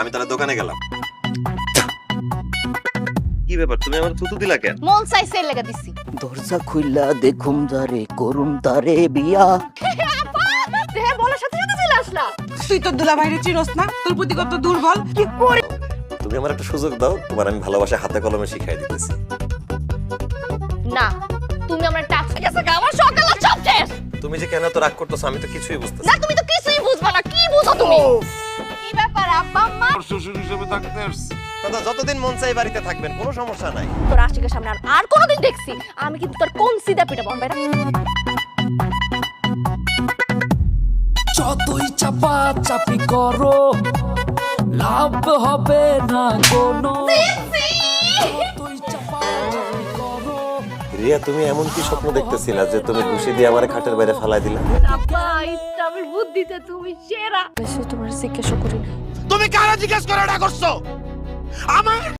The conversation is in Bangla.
আমি তাহলে দোকানে গেলাম। কি ব্যাপার তুমি আমার থুতু দিলা কেন? মন চাইছে এর লেগে দিছি। দরজা খুললা দেখুম দারে করুম তারে বিয়া। দেহে বলার সাথে সাথে চলে আসলা। তুই তো দুলা ভাইরে চিনস না তোর প্রতি কত দুর্বল। কি করে? তুমি আমার একটা সুযোগ দাও তোমার আমি ভালোবাসা হাতে কলমে শিখাই দিতেছি। না তুমি আমার টাচ গেছে গা, আমার সকাল সব শেষ। তুমি যে কেন তো রাগ করতেছো আমি তো কিছুই বুঝতেছি না তুমি তো কিছুই বুঝবা না কি বুঝো তুমি? ব্যাপার আব্বা আম্মা শ্বশুর হিসেবে থাকতে আসছি। দাদা যতদিন মন চাই বাড়িতে থাকবেন কোনো সমস্যা নাই। তোর আশিকের সামনে আর- আর কোনোদিন দেখছি আমি কিন্তু তোর কোন সিধা পিটা বল বেটা? যতই চাপা চাপি করো লাভ হবে না কোনো। রিয়া তুমি এমন কি স্বপ্ন দেখতেছিলা যে তুমি ঘুষি দিয়ে আমার খাটের বাইরে ফালাই দিলা? আব্বা বুদ্ধিতে তুমি সেরা। বেশি তোমার জিজ্ঞাসা করি না তুমি কারা জিজ্ঞেস করে করছ? আমার